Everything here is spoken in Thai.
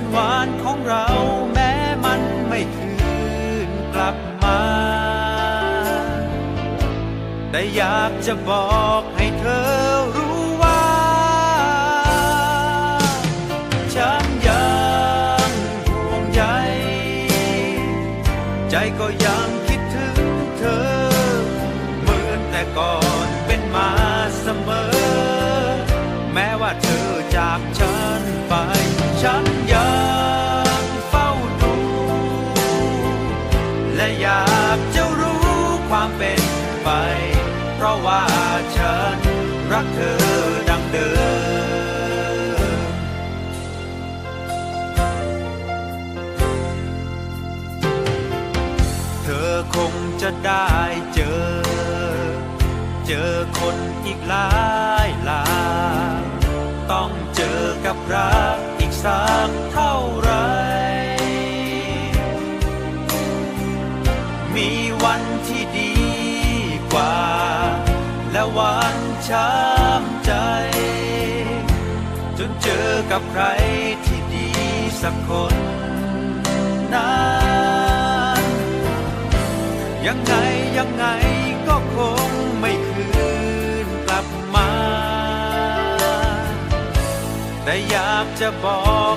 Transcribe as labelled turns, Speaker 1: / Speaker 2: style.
Speaker 1: วันวานของเราแม้มันไม่คืนกลับมา แต่อยากจะบอกให้เธอรู้ว่า ฉันยังห่วงใยใจก็ยังคิดถึงเธอ เหมือนแต่ก่อนเป็นมาเสมอ แม้ว่าเธอ เป็นไป เพราะว่าฉันรักเธอดังเดิม เธอคงจะได้เจอ เจอคนอีกหลายหลายต้องเจอกับรักอีกสักเท่าไรมีวันที่ดี ช้ำใจ จนเจอกับใครที่ดีสักคนนั้นยังไงยังไงก็คงไม่คืนกลับมา แต่อยากจะบอก